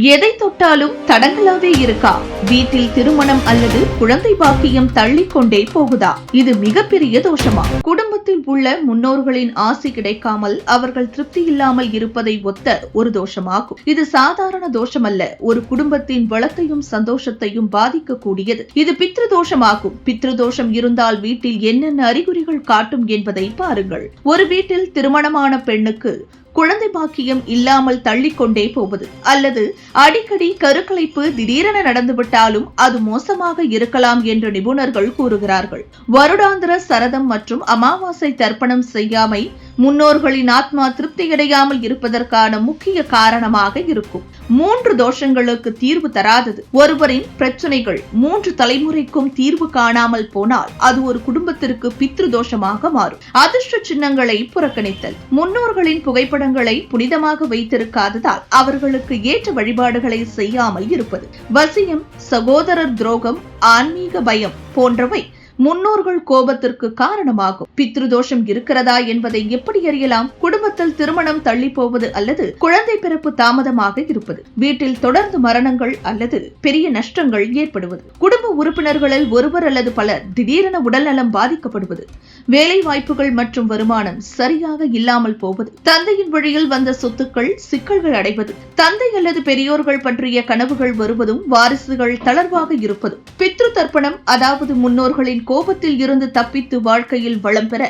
எதை தொட்டாலும் தடங்களாவே இருக்கா? வீட்டில் திருமணம் அல்லது குழந்தை பாக்கியம் தள்ளிக்கொண்டே போகுதா? இது மிகப்பெரிய தோஷமா? குடும்பத்தில் உள்ள முன்னோர்களின் ஆசி கிடைக்காமல் அவர்கள் திருப்தி இல்லாமல் இருப்பதை ஒத்த ஒரு தோஷமாகும். இது சாதாரண தோஷமல்ல. ஒரு குடும்பத்தின் வளத்தையும் சந்தோஷத்தையும் பாதிக்கக்கூடியது. இது பித்ரு தோஷமாகும் பித்ரு தோஷம் இருந்தால் வீட்டில் என்னென்ன அறிகுறிகள் காட்டும் என்பதை பாருங்கள். ஒரு வீட்டில் திருமணமான பெண்ணுக்கு குழந்தை பாக்கியம் இல்லாமல் தள்ளிக்கொண்டே போவது. அல்லது அடிக்கடி கருக்கலைப்பு திடீரென நடந்துவிட்டாலும் அது மோசமாக இருக்கலாம் என்று நிபுணர்கள் கூறுகிறார்கள். வருடாந்திர சரதம் மற்றும் அமாவாசை தர்ப்பணம் செய்யாமை முன்னோர்களின் ஆத்மா திருப்தியடையாமல் இருப்பதற்கான முக்கிய காரணமாக இருக்கும். மூன்று தோஷங்களுக்கு தீர்வு தராதது. ஒருவரின் பிரச்சனைகள் மூன்று தலைமுறைக்கும் தீர்வு காணாமல் போனால் அது ஒரு குடும்பத்திற்கு பித்ரு தோஷமாக மாறும். அதிர்ஷ்ட சின்னங்களை புறக்கணித்தல். முன்னோர்களின் புகைப்படங்களை புனிதமாக வைத்திருக்காததால் அவர்களுக்கு ஏற்ற வழிபாடுகளை செய்யாமல் இருப்பது. வசியம் சகோதரர் துரோகம் ஆன்மீக பயம் போன்றவை முன்னோர்கள் கோபத்திற்கு காரணமாகும். பித்ருதோஷம் இருக்கிறதா என்பதை எப்படி அறியலாம்? குடும்பத்தில் திருமணம் தள்ளி போவது அல்லது குழந்தை பிறப்பு தாமதமாக இருப்பது வீட்டில் தொடர்ந்து மரணங்கள் அல்லது பெரிய நஷ்டங்கள் ஏற்படுவது குடும்ப உறுப்பினர்களில் ஒருவர் அல்லது பலர் திடீரென உடல்நலம் பாதிக்கப்படுவது வேலை வாய்ப்புகள் மற்றும் வருமானம் சரியாக இல்லாமல் போவது தந்தையின் வழியில் வந்த சொத்துக்கள் சிக்கல்கள் அடைவது தந்தை அல்லது பெரியோர்கள் பற்றிய கனவுகள் வருவதும் வாரிசுகள் தளர்வாக இருப்பதும் பித்ரு தர்ப்பணம் அதாவது முன்னோர்களின் கோபத்தில் இருந்து தப்பித்து வாழ்க்கையில் வளம் பெற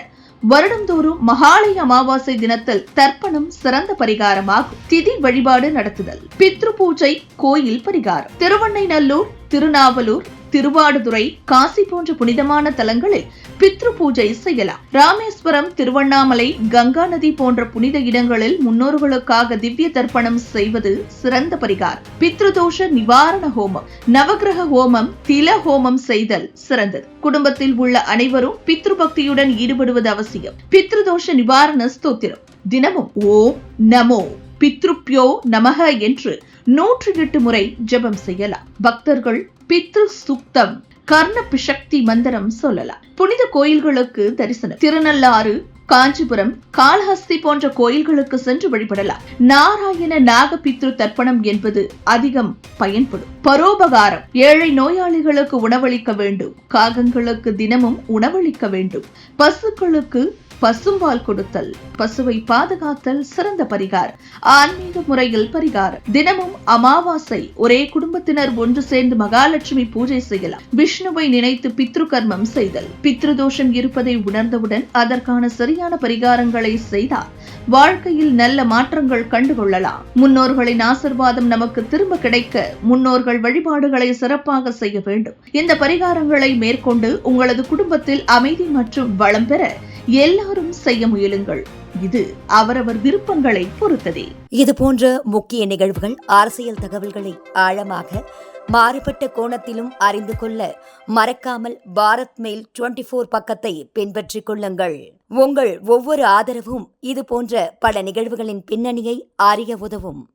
வருடந்தோறும் மகாலய அமாவாசை தினத்தில் தர்ப்பணம் சிறந்த பரிகாரமாகும். திதி வழிபாடு நடத்துதல். பித்ரு பூஜை கோயில் பரிகாரம். திருவண்ணைநல்லூர் திருநாவலூர் திருவாடுதுறை காசி போன்ற புனிதமான தலங்களில் பித்ரு பூஜை செய்யலாம். ராமேஸ்வரம் திருவண்ணாமலை கங்கா நதி போன்ற புனித இடங்களில் முன்னோர்களுக்காக திவ்ய தர்ப்பணம் செய்வது சிறந்த பரிகாரம். பித்ருதோஷ நிவாரண ஹோமம் நவகிரக ஹோமம் தில ஹோமம் செய்தல் சிறந்தது. குடும்பத்தில் உள்ள அனைவரும் பித்ரு பக்தியுடன் ஈடுபடுவது அவசியம். பித்ருதோஷ நிவாரண ஸ்தோத்திரம். தினமும் ஓம் நமோ பித்ருப்யோ நமக என்று நூற்றி எட்டு முறை ஜெபம் செய்யலாம். பக்தர்கள் பித்ரு சுக்தம் கர்ண பிசக்தி மந்திரம் சொல்லலாம். புனித கோயில்களுக்கு தரிசனம். திருநள்ளாறு காஞ்சிபுரம் காளஹஸ்தி போன்ற கோயில்களுக்கு சென்று வழிபடலாம். நாராயண நாகபித்ரு தர்ப்பணம் என்பது அதிகம் பயன்படும். பரோபகாரம் ஏழை நோயாளிகளுக்கு உணவளிக்க வேண்டும். காகங்களுக்கு தினமும் உணவளிக்க வேண்டும். பசுக்களுக்கு பசும்பால் கொடுத்தல் பசுவை பாதுகாத்தல் சிறந்த பரிகார் ஆன்மீக முறையில் பரிகார். தினமும் அமாவாசை ஒரே குடும்பத்தினர் ஒன்று சேர்ந்து மகாலட்சுமி பூஜை செய்யலாம். விஷ்ணுவை நினைத்து பித்ரு கர்மம் செய்தல். பித்ருதோஷம் இருப்பதை உணர்ந்தவுடன் அதற்கான சரியான பரிகாரங்களை செய்தால் வாழ்க்கையில் நல்ல மாற்றங்கள் கண்டுகொள்ளலாம். முன்னோர்களின் ஆசிர்வாதம் நமக்கு திரும்ப கிடைக்க முன்னோர்கள் வழிபாடுகளை சிறப்பாக செய்ய வேண்டும். இந்த பரிகாரங்களை மேற்கொண்டு உங்களது குடும்பத்தில் அமைதி மற்றும் வளம் பெற எல்லாரும் செய்ய முயலுங்கள். இது அவரவர் விருப்பங்களை பொறுத்ததே. இது போன்ற முக்கிய நிகழ்வுகள் அரசியல் தகவல்களை ஆழமாக மாறுபட்ட கோணத்திலும் அறிந்து கொள்ள மறக்காமல் பாரத் மெயில் டுவெண்டி ஃபோர் பக்கத்தை பின்பற்றிக் கொள்ளுங்கள். உங்கள் ஒவ்வொரு ஆதரவும் இது போன்ற பல நிகழ்வுகளின் பின்னணியை அறிய உதவும்.